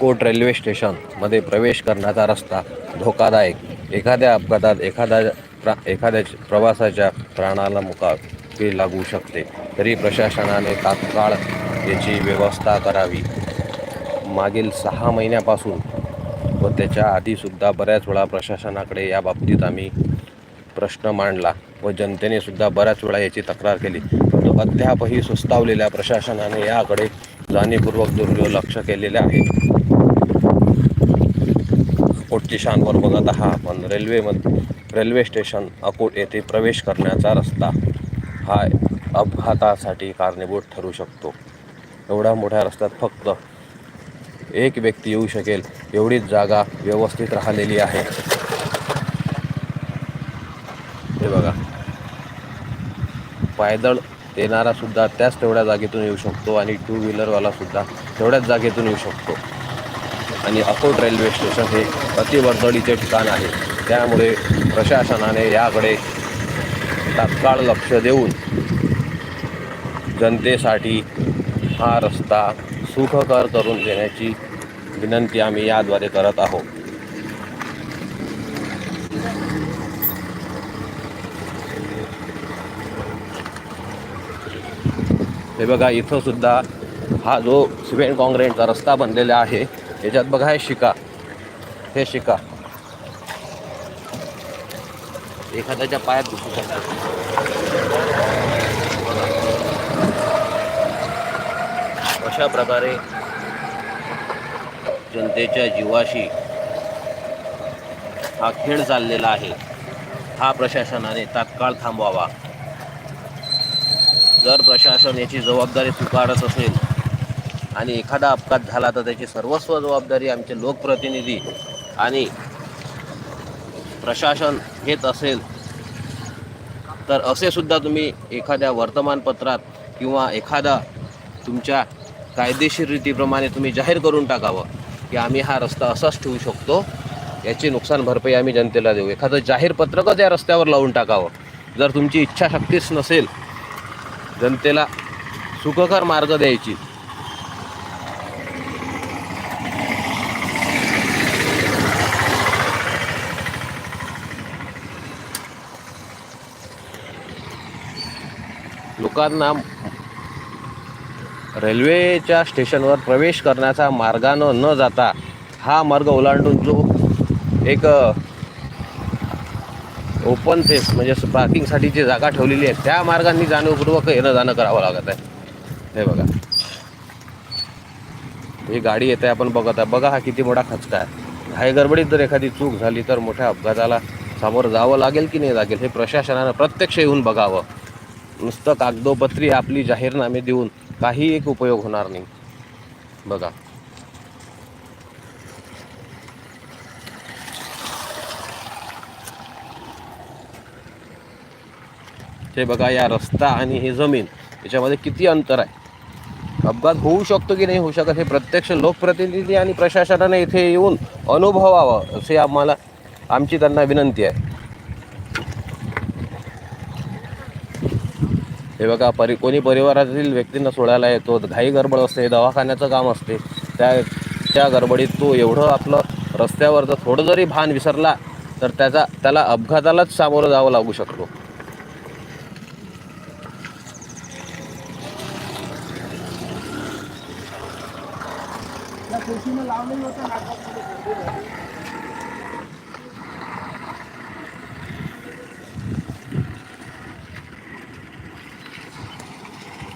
Coat railway स्टेशनमध्ये प्रवेश करण्याचा रस्ता धोकादायक. एखाद्या अपघातात एखाद्या प्रा एखाद्या प्रवासाच्या प्राणाला मुकावे लागू शकते. तरी प्रशासनाने तात्काळ याची व्यवस्था करावी. मागील सहा महिन्यापासून व त्याच्या आधीसुद्धा बऱ्याच वेळा प्रशासनाकडे या बाबतीत आम्ही प्रश्न मांडला व जनतेने सुद्धा बऱ्याच वेळा याची तक्रार केली. परंतु अद्यापही सुस्तावलेल्या प्रशासनाने याकडे जाणीवपूर्वक दुर्लक्ष केलेले आहे. अकोटची शानवर बघत हा पण रेल्वेमध्ये रेल्वे स्टेशन अकोट येथे प्रवेश करण्याचा रस्ता हा अपघातासाठी कारणीभूत ठरू शकतो. एवढ्या मोठ्या रस्त्यात फक्त एक व्यक्ती येऊ शकेल एवढीच जागा व्यवस्थित राहिलेली आहे हे बघा पायदळ येणारा सुद्धा त्याच तेवढ्या जागेतून येऊ शकतो आणि टू व्हीलरवाला सुद्धा तेवढ्याच जागेतून येऊ शकतो. आणि अकोट रेल्वे स्टेशन हे अतिवर्दळीचे ठिकाण आहे. त्यामुळे प्रशासनाने याकडे तात्काळ लक्ष देऊन जनतेसाठी हा रस्ता सुखकर करून देण्याची विनंती आम्ही याद्वारे करत आहोत. हे बघा इथंसुद्धा हा जो सिमेंट काँक्रीटचा रस्ता बनलेला आहे याच्यात बघा हे शिका. हे शिका. एखाद्याच्या पायात दुसू शकतात अशा प्रकारे जनतेच्या जीवाशी हा खेळ चाललेला आहे. हा प्रशासनाने तात्काळ थांबवावा. जर प्रशासन याची जबाबदारी स्वीकारत असेल आणि एखादा अपघात झाला तर त्याची सर्वस्व जबाबदारी आमचे लोकप्रतिनिधी आणि प्रशासन घेत असेल तर असे सुद्धा तुम्ही एखाद्या वर्तमानपत्रात किंवा एखादा तुमच्या कायदेशीर रीतीप्रमाणे तुम्ही जाहीर करून टाकावं की आम्ही हा रस्ता असाच ठेवू शकतो. याची नुकसान भरपाई आम्ही जनतेला देऊ. एखादं जाहीर पत्रकच या रस्त्यावर लावून टाकावं. जर तुमची इच्छाशक्तीच नसेल जनतेला सुखकर मार्ग द्यायची. लोकांना रेल्वेच्या स्टेशनवर प्रवेश करण्याचा मार्गानं न जाता हा मार्ग ओलांडून जो एक ओपन फेस म्हणजे पार्किंगसाठी जी जागा ठेवलेली आहे त्या मार्गाने जाणीवपूर्वक येणं जाणं करावं लागत आहे. हे बघा. ही गाडी येते आपण बघत आहे. बघा हा किती मोठा खचका आहे. घाई गडबडीत जर एखादी चूक झाली तर मोठ्या अपघाताला सामोरं जावं लागेल की नाही लागेल हे प्रशासनानं प्रत्यक्ष येऊन बघावं. नुसतं कागदोपत्री आपली जाहीरनामे देऊन काही एक उपयोग होणार नाही. बघा. हे बघा या रस्ता आणि ही जमीन याच्यामध्ये किती अंतर आहे? अपघात होऊ शकतो की नाही होऊ शकत हे प्रत्यक्ष लोकप्रतिनिधी आणि प्रशासनाने इथे येऊन अनुभवावं असे आम्हाला आमची त्यांना विनंती आहे. हे बघा परि कोणी परिवारातील व्यक्तींना सोडायला येतो घाई गडबड असते दवाखान्याचं काम असते त्या त्या गडबडीत तो एवढं आपलं रस्त्यावर जर थोडं जरी भान विसरला तर त्याचा त्याला अपघातालाच सामोरं जावं लागू शकतो.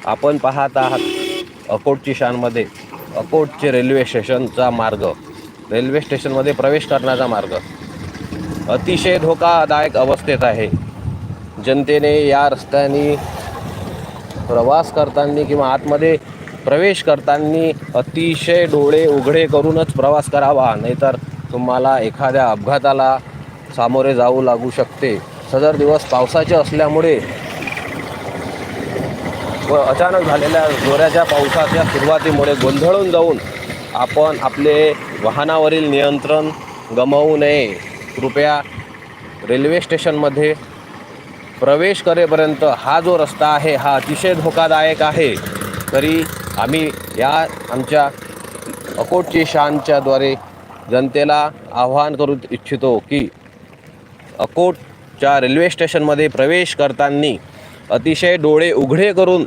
आपण पाहत आहात अकोटची शानमध्ये अकोटचे रेल्वे स्टेशनचा मार्ग. रेल्वे स्टेशनमध्ये प्रवेश करण्याचा मार्ग. अतिशय धोकादायक अवस्थेत आहे. जनतेने या रस्त्याने प्रवास करताना किंवा आतमध्ये प्रवेश करताना अतिशय डोळे उघडे करूनच प्रवास करावा. नाहीतर तुम्हाला एखाद्या अपघाताला सामोरे जाऊ लागू शकते. सदर दिवस पावसाचे असल्यामुळे अचानक झालेल्या जोराच्या पावसाच्या सुरुवातीमुळे गोंधळून जाऊन आपण आपले वाहनावरील नियंत्रण गमावू नये. कृपया रेल्वे स्टेशनमध्ये प्रवेश करेपर्यंत हा जो रस्ता आहे हा अतिशय धोकादायक आहे. तरी आम्ही या आमच्या अकोटची शानच्याद्वारे जनतेला आव्हान करू इच्छितो की अकोटच्या रेल्वे स्टेशनमध्ये प्रवेश करताना अतिशय डोळे उघडे करून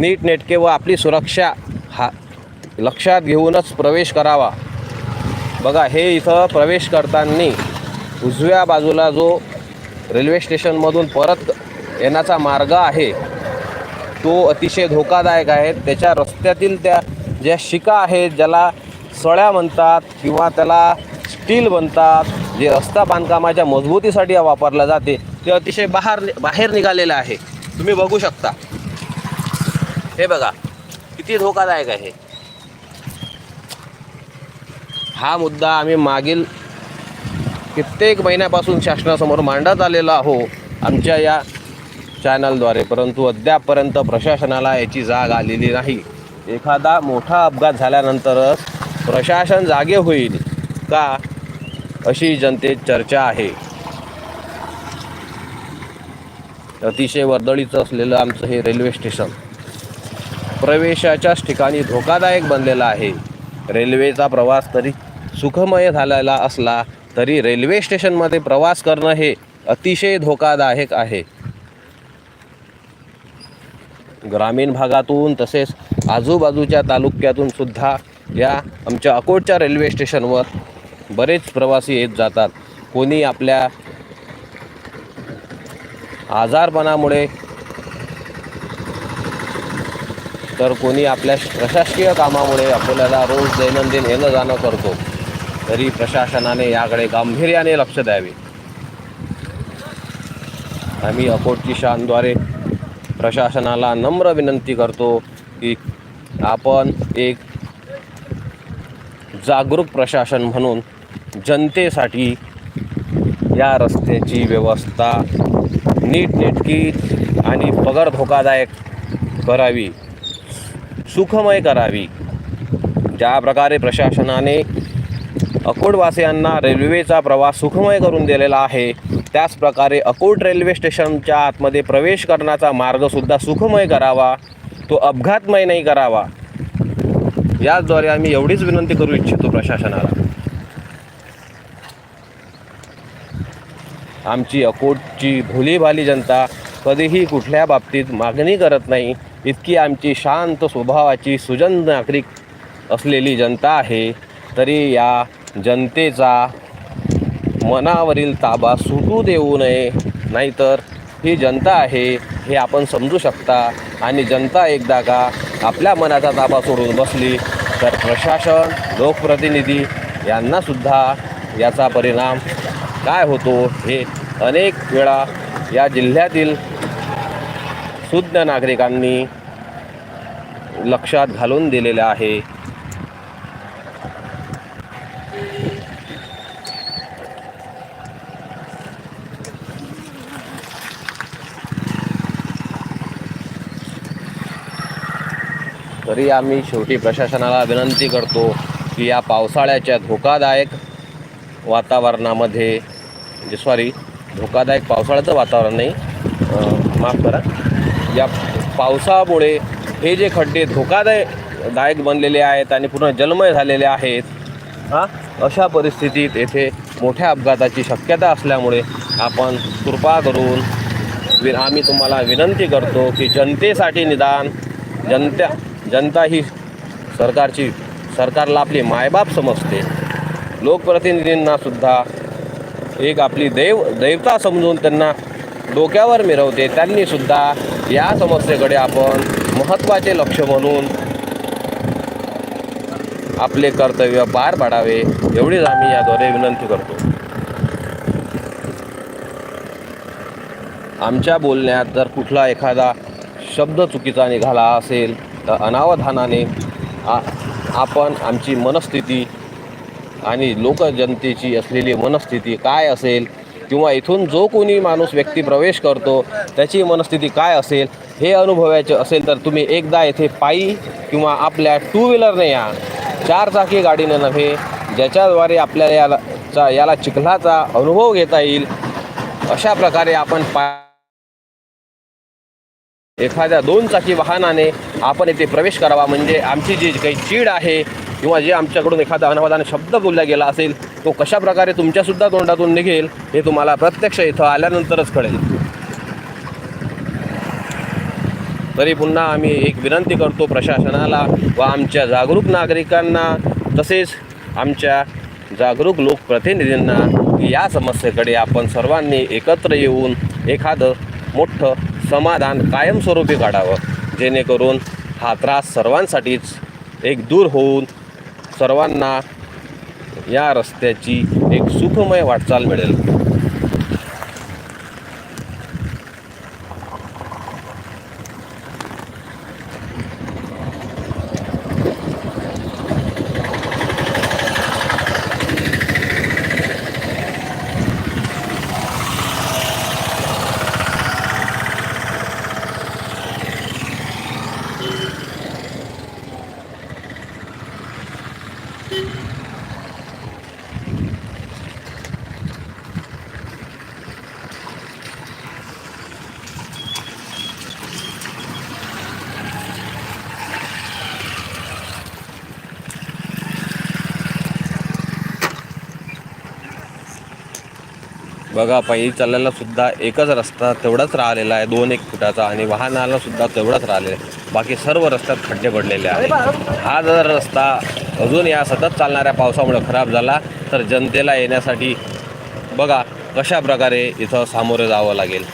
नीटनेटके व आपली सुरक्षा हा लक्षात घेऊनच प्रवेश करावा. बघा हे इथं प्रवेश करताना उजव्या बाजूला जो रेल्वे स्टेशनमधून परत येण्याचा मार्ग आहे तो अतिशय धोकादायक आहे. त्याच्या रस्त्यातील त्या ज्या शिका आहेत ज्याला सळ्या म्हणतात किंवा त्याला स्टील म्हणतात जे रस्ता बांधकामाच्या मजबूतीसाठी वापरलं जाते ते अतिशय बाहेर बाहेर निघालेलं आहे. तुम्ही बघू शकता. हे बघा किती धोकादायक आहे हा. मुद्दा आम्ही मागील कित्येक महिन्यापासून शासनासमोर मांडत आलेला आहो आमच्या या चॅनलद्वारे परंतु अद्यापपर्यंत प्रशासनाला याची जाग आलेली नाही. एखादा मोठा अपघात झाल्यानंतरच प्रशासन जागे होईल का अशी जनतेत चर्चा आहे. अतिशय वर्दळीचं असलेलं आमचं हे रेल्वे स्टेशन. प्रवेशाच्याच ठिकाणी धोकादायक बनलेला आहे. रेल्वेचा प्रवास तरी सुखमय झालेला असला तरी रेल्वे स्टेशनमध्ये प्रवास करणं हे अतिशय धोकादायक आहे. ग्रामीण भागातून तसेच आजूबाजूच्या तालुक्यातून सुद्धा या आमच्या अकोटच्या रेल्वे स्टेशनवर बरेच प्रवासी येत जातात. कोणी आपल्या आजारपणामुळे तर कोणी आपल्या प्रशासकीय कामामुळे आपल्याला रोज दैनंदिन येणं जाणं करतो तरी प्रशासनाने याकडे गांभीर्याने लक्ष द्यावे. आम्ही अकोटची शानद्वारे प्रशासनाला नम्र विनंती करतो की आपण एक जागरूक प्रशासन म्हणून जनतेसाठी या रस्त्याची व्यवस्था नीटनेटकी आणि पगार धोकादायक करावी. सुखमय करावी. ज्या प्रकारे प्रशासनाने अकोटवासियांना रेल्वेचा प्रवास सुखमय करून दिलेला आहे त्याचप्रकारे अकोट रेल्वे स्टेशनच्या आतमध्ये प्रवेश करण्याचा मार्गसुद्धा सुखमय करावा तो अपघातमय नाही करावा. याचद्वारे आम्ही एवढीच विनंती करू इच्छितो प्रशासनाला. आमची अकोटची भोलीभाली जनता कधीही कुठल्या बाबतीत मागणी करत नाही. इतकी आमची शांत स्वभावाची सुजन नागरिक असलेली जनता आहे तरी या जनतेचा मनावरील ताबा सुटू देऊ नये. नाहीतर ही जनता आहे हे आपण समजू शकता. आणि जनता एकदा का आपल्या मनाचा ताबा सोडून बसली तर प्रशासन लोकप्रतिनिधी यांनासुद्धा याचा परिणाम काय होतो हे अनेक वेळा या जिल्ह्यातील सुज्ञ नागरिकांनी लक्षात घालून दिलेलं आहे. तरी आम्ही शेवटी प्रशासनाला विनंती करतो की या पावसाळ्याच्या धोकादायक वातावरणामध्ये म्हणजे सॉरी धोकादायक पावसाळ्याचं वातावरण नाही माफ करा. या पावसामुळे हे जे खड्डे धोकादायक दायक बनलेले आहेत आणि पूर्ण जलमय झालेले आहेत हां अशा परिस्थितीत येथे मोठ्या अपघाताची शक्यता असल्यामुळे आपण कृपा करून वि आम्ही तुम्हाला विनंती करतो की जनतेसाठी निदान जनता जनता ही सरकारची सरकारला आपली मायबाप समजते. लोकप्रतिनिधींनासुद्धा एक आपली देव दैवता समजून त्यांना डोक्यावर मिरवते. त्यांनीसुद्धा या समस्येकडे आपण महत्त्वाचे लक्ष म्हणून आपले कर्तव्य पार पाडावे एवढीच आम्ही याद्वारे विनंती करतो. आमच्या बोलण्यात जर कुठला एखादा शब्द चुकीचा निघाला असेल तर अनावधानाने आ आपण आमची मनस्थिती आणि लोकजनतेची असलेली मनस्थिती काय असेल किंवा इथून जो कोणी माणूस व्यक्ती प्रवेश करतो त्याची मनस्थिती काय असेल हे अनुभवायचे असेल तर तुम्ही एकदा येथे पायी किंवा आपल्या टू व्हीलरने या. चारचाकी गाडीने नव्हे ज्याच्याद्वारे आपल्याला याला चा याला चिखलाचा अनुभव घेता येईल. अशा प्रकारे आपण पा एखाद्या दोन चाकी वाहनाने आपण येथे प्रवेश करावा. म्हणजे आमची जी काही चीड आहे किंवा जे आमच्याकडून एखादा अनावादाने शब्द बोलला गेला असेल तो कशा प्रकारे तुमच्यासुद्धा तोंडातून निघेल हे तुम्हाला प्रत्यक्ष इथं आल्यानंतरच कळेल. तरी पुन्हा आम्ही एक विनंती करतो प्रशासनाला व आमच्या जागरूक नागरिकांना तसेच आमच्या जागरूक लोकप्रतिनिधींना या समस्येकडे आपण सर्वांनी एकत्र येऊन एखादं मोठं समाधान कायमस्वरूपी काढावं जेणेकरून हा त्रास सर्वांसाठीच एक दूर होऊन सर्वांना या रस्त्याची एक सुखमय वाटचाल मिळेल. बघा पायी चालल्याला सुद्धा एकच रस्ता तेवढाच राहिलेला आहे दोन एक फुटाचा आणि वाहनाला सुद्धा तेवढाच राहिलेला आहे. बाकी सर्व रस्त्यात खड्डे पडलेले आहेत. हा जर रस्ता अजून या सतत चालणाऱ्या पावसामुळे खराब झाला तर जनतेला येण्यासाठी बघा कशा प्रकारे इथं सामोरे जावं लागेल.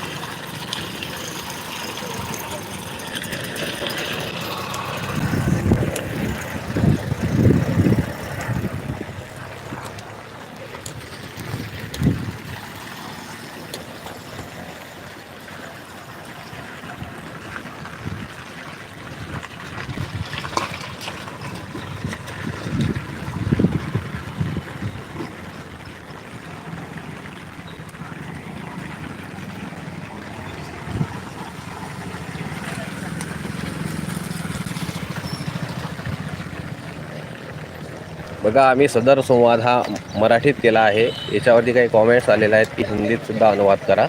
बघा आम्ही सदर संवाद हा मराठीत केला आहे. याच्यावरती काही कॉमेंट्स आलेले आहेत की हिंदीतसुद्धा अनुवाद करा.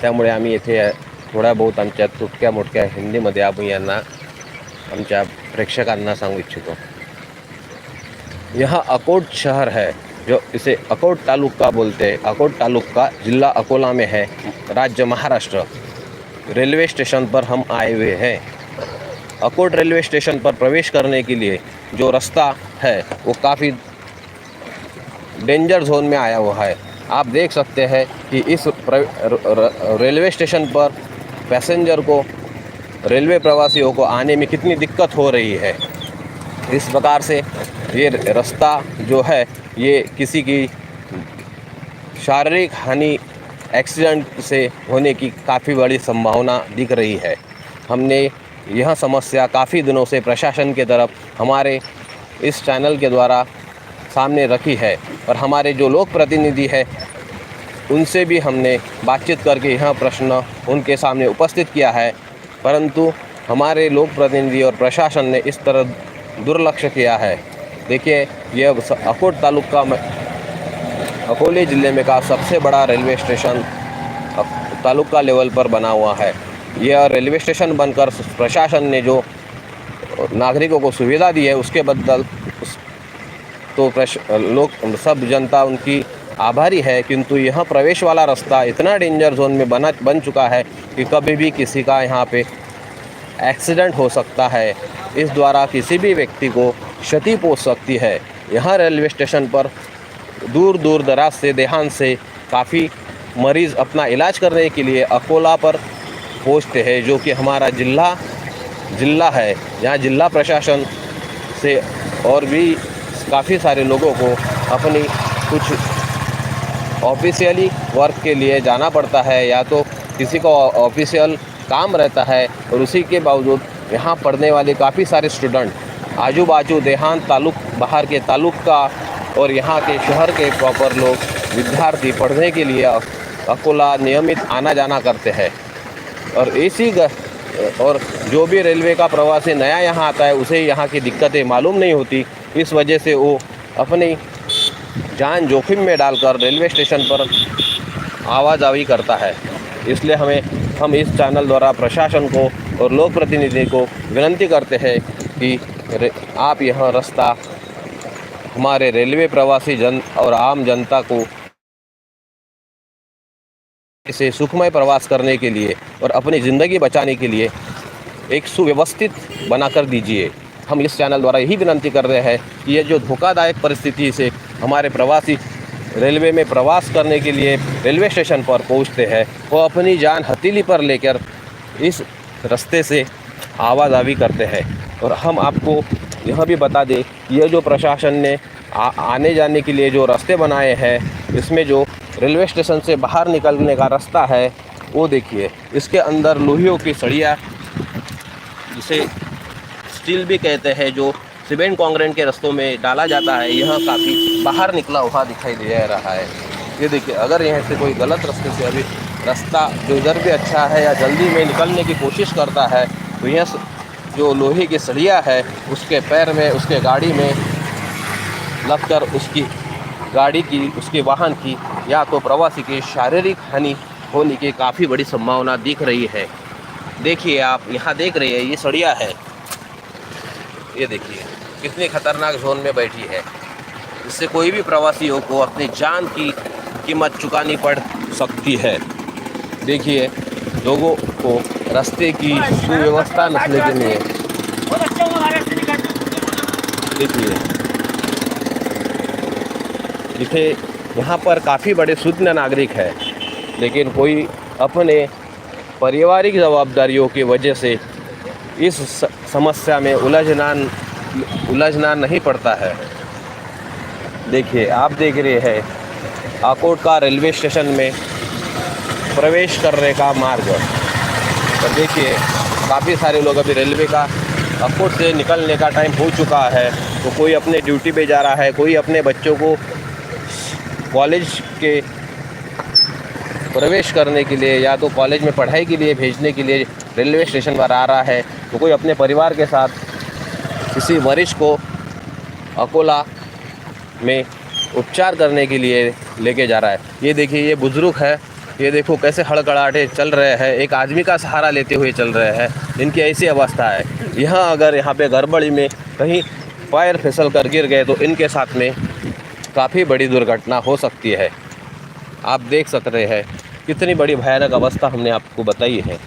त्यामुळे आम्ही येथे थोड्या बहुत आमच्या तुटक्या मोठक्या हिंदीमध्ये आम्ही यांना आमच्या प्रेक्षकांना सांगू इच्छितो. यहाँ अकोट शहर है जो इसे अकोट तालुका बोलते हैं. अकोट तालुका जिला अकोला में है राज्य महाराष्ट्र. रेलवे स्टेशन पर हम आए हुए हैं. अकोट रेलवे स्टेशन पर प्रवेश करने के लिए जो रास्ता है, वो काफ़ी डेंजर जोन में आया हुआ है। आप देख सकते हैं कि इस रेलवे स्टेशन पर पैसेंजर को रेलवे प्रवासियों को आने में कितनी दिक्कत हो रही है। इस प्रकार से ये रास्ता जो है, ये किसी की शारीरिक हानि एक्सीडेंट से होने की काफ़ी बड़ी संभावना दिख रही है। हमने यह समस्या काफ़ी दिनों से प्रशासन के तरफ़ हमारे इस चैनल के द्वारा सामने रखी है और हमारे जो लोक प्रतिनिधि है, उनसे भी हमने बातचीत करके यह प्रश्न उनके सामने उपस्थित किया है। परंतु हमारे लोक प्रतिनिधि और प्रशासन ने इस तरह दुर्लक्ष्य किया है। देखिए, यह अकोट तालुका में, अकोले ज़िले में का सबसे बड़ा रेलवे स्टेशन तालुका लेवल पर बना हुआ है। यह रेलवे स्टेशन बनकर प्रशासन ने जो नागरिकों को सुविधा दी है, उसके बदल तो लोग, सब जनता उनकी आभारी है, किंतु यह प्रवेश वाला रास्ता इतना डेंजर जोन में बना, बन चुका है कि कभी भी किसी का यहाँ पे एक्सीडेंट हो सकता है। इस द्वारा किसी भी व्यक्ति को क्षति पहुँच सकती है। यहाँ रेलवे स्टेशन पर दूर दूर दराज से, देहात से काफ़ी मरीज़ अपना इलाज करने के लिए अकोला पर पहुँचते है, जो कि हमारा जिला जिला है। यहाँ जिला प्रशासन से और भी काफ़ी सारे लोगों को अपनी कुछ ऑफिशियली वर्क के लिए जाना पड़ता है, या तो किसी को ऑफिशियल काम रहता है और उसी के बावजूद यहाँ पढ़ने वाले काफ़ी सारे स्टूडेंट आजू बाजू देहात तालुक, बाहर के तालुक का और यहाँ के शहर के प्रॉपर लोग, विद्यार्थी पढ़ने के लिए अकोला नियमित आना जाना करते हैं। और ग- और जो भी रेलवे का प्रवासी नया यहाँ आता है, उसे यहाँ की दिक्कतें मालूम नहीं होती। इस वजह से वो अपनी जान जोखिम में डालकर रेलवे स्टेशन पर आवाजावी करता है। इसलिए हमें, हम इस चैनल द्वारा प्रशासन को और लोक प्रतिनिधि को विनती करते हैं कि आप यह रास्ता, हमारे रेलवे प्रवासी जन और आम जनता को इसे सुखमय प्रवास करने के लिए और अपनी ज़िंदगी बचाने के लिए एक सुव्यवस्थित बनाकर दीजिए। हम इस चैनल द्वारा यही विनंती कर रहे हैं कि ये जो धोखादायक परिस्थिति से हमारे प्रवासी रेलवे में प्रवास करने के लिए रेलवे स्टेशन पर पहुँचते हैं, वो अपनी जान हथेली पर लेकर इस रास्ते से आवाजावी करते हैं। और हम आपको यह भी बता दें कि ये जो प्रशासन ने आ, आने जाने के लिए जो रास्ते बनाए हैं इसमें जो रेलवे स्टेशन से बाहर निकलने का रास्ता है वो देखिए। इसके अंदर लोहियों की सड़िया जिसे स्टील भी कहते हैं जो सीमेंट कॉन्क्रीट के रस्तों में डाला जाता है यह काफ़ी बाहर निकला हुआ दिखाई दे रहा है। ये देखिए अगर यहाँ से कोई गलत रास्ते से अभी रास्ता जो इधर भी अच्छा है या जल्दी में निकलने की कोशिश करता है तो यह जो लोहे की सड़िया है उसके पैर में उसके गाड़ी में लगकर उसकी गाड़ी की, उसके वाहन की या तो प्रवासी की शारीरिक हानि होने की काफ़ी बड़ी संभावना दिख रही है। देखिए आप, यहाँ देख रहे हैं, ये सड़िया है। ये देखिए, कितनी खतरनाक जोन में बैठी है। इससे कोई भी प्रवासियों को अपनी जान की कीमत चुकानी पड़ सकती है। देखिए, लोगों को रास्ते की सुव्यवस्था नस्ले के लिए देखिए इथे यहाँ पर काफ़ी बड़े शुद्ध नागरिक है, लेकिन कोई अपने पारिवारिक जवाबदारियों की वजह से इस समस्या में उलझना उलझना नहीं पड़ता है। देखिए, आप देख रहे हैं, आकोट का रेलवे स्टेशन में प्रवेश करने का मार्ग। और देखिए, काफ़ी सारे लोग अभी रेलवे का आकोट से निकलने का टाइम हो चुका है तो कोई अपने ड्यूटी पे जा रहा है, कोई अपने बच्चों को कॉलेज के प्रवेश करने के लिए या तो कॉलेज में पढ़ाई के लिए भेजने के लिए रेलवे स्टेशन पर आ रहा है तो कोई अपने परिवार के साथ किसी मरीज़ को अकोला में उपचार करने के लिए लेके जा रहा है। ये देखिए, ये बुज़ुर्ग है, ये देखो कैसे हड़कड़ाहटे चल रहे हैं, एक आदमी का सहारा लेते हुए चल रहे हैं, इनकी ऐसी अवस्था है। यहाँ अगर यहाँ पे गड़बड़ी में कहीं पैर फिसल कर गिर गए तो इनके साथ में काफ़ी बड़ी दुर्घटना हो सकती है। आप देख सकते हैं, कितनी बड़ी भयानक अवस्था हमने आपको बताई है।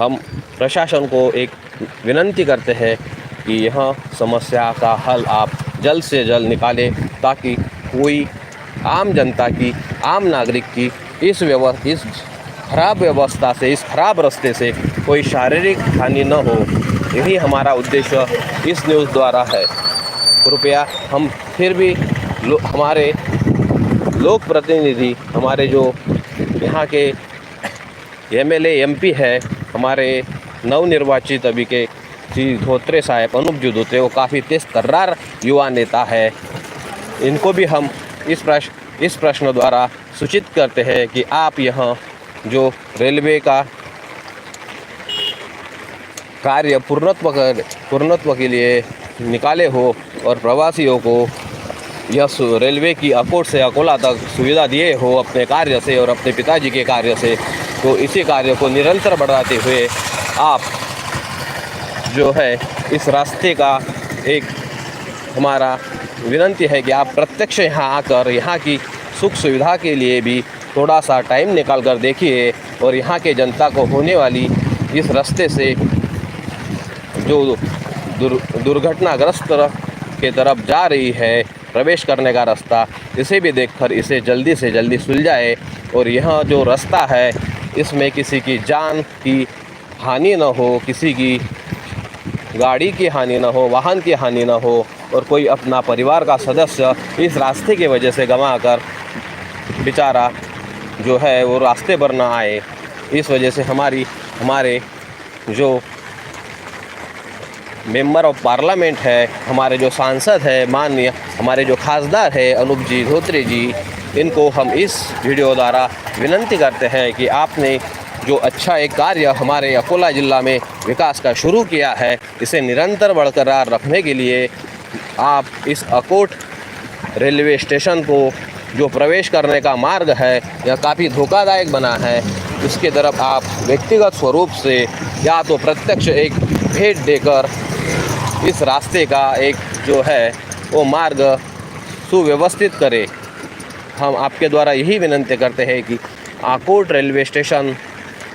हम प्रशासन को एक विनंती करते हैं कि यह समस्या का हल आप जल्द से जल्द निकालें, ताकि कोई आम जनता की, आम नागरिक की इस व्यवस्था इस खराब व्यवस्था से, इस खराब रास्ते से कोई शारीरिक हानि न हो। यही हमारा उद्देश्य इस न्यूज़ द्वारा है। कृपया हम फिर भी लो, हमारे लोक प्रतिनिधि हमारे जो यहाँ के एम एल है हमारे नवनिर्वाचित अभी के श्री धोत्रे साहब अनूप जी धोत्रे वो काफ़ी तेज तर्रार युवा नेता है। इनको भी हम इस प्रश्न इस प्रश्न द्वारा सूचित करते हैं कि आप यहाँ जो रेलवे का कार्य पूर्णत्व कर पूर्णत्व के लिए निकाले हो और प्रवासियों को यह रेलवे की अकोट से अकोला तक सुविधा दिए हो अपने कार्य से और अपने पिताजी के कार्य से तो इसी कार्य को निरंतर बढ़ाते हुए आप जो है इस रास्ते का एक हमारा विनंती है कि आप प्रत्यक्ष यहाँ आकर यहाँ की सुख सुविधा के लिए भी थोड़ा सा टाइम निकाल कर देखिए और यहाँ के जनता को होने वाली इस रास्ते से जो दुर, दुर्घटनाग्रस्त के तरफ़ जा रही है, प्रवेश करने का रास्ता। इसे भी देखकर इसे जल्दी से जल्दी सुलझाए और यह जो रास्ता है, इसमें किसी की जान की हानि न हो, किसी की गाड़ी की हानि न हो, वाहन की हानि न हो और कोई अपना परिवार का सदस्य इस रास्ते की वजह से गंवा कर बेचारा जो है वो रास्ते पर ना आए। इस वजह से हमारी, हमारे जो मेंबर ऑफ़ पार्लियामेंट है, हमारे जो सांसद है, माननीय हमारे जो खासदार है अनूप जी धोत्रे जी, इनको हम इस वीडियो द्वारा विनंती करते हैं कि आपने जो अच्छा एक कार्य हमारे अकोला ज़िला में विकास का शुरू किया है, इसे निरंतर बरकरार रखने के लिए आप इस अकोट रेलवे स्टेशन को जो प्रवेश करने का मार्ग है, यह काफ़ी धोखादायक बना है। इसके तरफ़ आप व्यक्तिगत स्वरूप से या तो प्रत्यक्ष एक भेंट देकर इस रास्ते का एक जो है, वो मार्ग सुव्यवस्थित करें। हम आपके द्वारा यही विनंती करते हैं कि आकोट रेलवे स्टेशन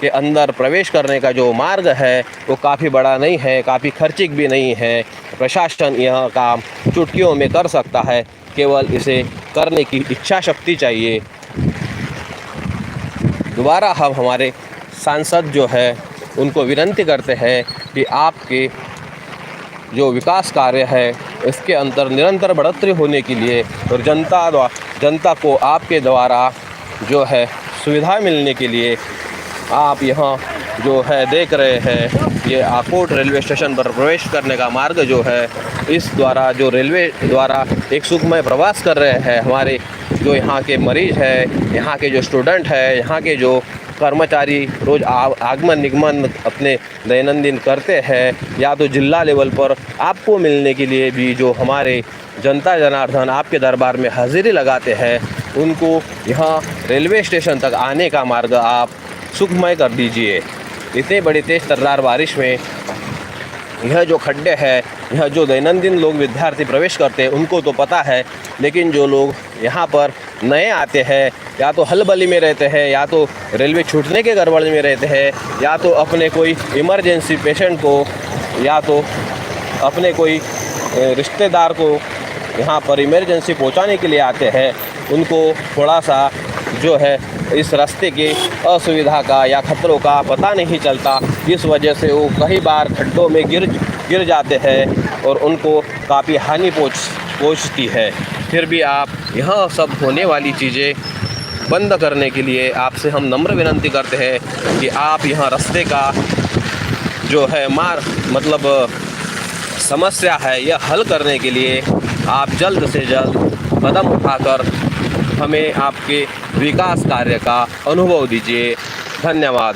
के अंदर प्रवेश करने का जो मार्ग है, वो काफ़ी बड़ा नहीं है, काफ़ी खर्चिक भी नहीं है। प्रशासन यह काम चुटकियों में कर सकता है, केवल इसे करने की इच्छा शक्ति चाहिए। दोबारा हम हमारे सांसद जो है, उनको विनंती करते हैं कि आपके जो विकास कार्य है, इसके अंदर निरंतर बढ़ोतरी होने के लिए और जनता द्वा, जनता को आपके द्वारा जो है सुविधा मिलने के लिए आप यहाँ जो है देख रहे हैं, ये आकोट रेलवे स्टेशन पर प्रवेश करने का मार्ग जो है, इस द्वारा जो रेलवे द्वारा एक सुखमय प्रवास कर रहे हैं, हमारे जो यहाँ के मरीज़ है, यहाँ के जो स्टूडेंट है, यहाँ के जो कर्मचारी रोज आगमन निगमन अपने दैनंदिन करते हैं, या तो जिला लेवल पर आपको मिलने के लिए भी जो हमारे जनता जनार्दन आपके दरबार में हाजिरी लगाते हैं, उनको यहाँ रेलवे स्टेशन तक आने का मार्ग आप सुखमय कर दीजिए। इतने बड़े तेज़ तर्रार बारिश में यह जो खड्डे हैं, यह जो दैनंदिन लोग विद्यार्थी प्रवेश करते हैं, उनको तो पता है, लेकिन जो लोग यहाँ पर नए आते हैं, या तो हलबली में रहते हैं, या तो रेलवे छूटने के गड़बड़ में रहते हैं, या तो अपने कोई इमरजेंसी पेशेंट को, या तो अपने कोई रिश्तेदार को यहाँ पर इमरजेंसी पहुँचाने के लिए आते हैं, उनको थोड़ा सा जो है इस रास्ते की असुविधा का या खतरों का पता नहीं चलता। इस वजह से वो कई बार खड्डों में गिर गिर जाते हैं और उनको काफ़ी हानि पहुँच, पहुँचती है। फिर भी आप यह सब होने वाली चीज़ें बंद करने के लिए आपसे हम नम्र विनंती करते हैं कि आप यहाँ रास्ते का जो है मार मतलब समस्या है यह हल करने के लिए आप जल्द से जल्द कदम उठाकर हमें आपके विकास कार्य का अनुभव दीजिए। धन्यवाद।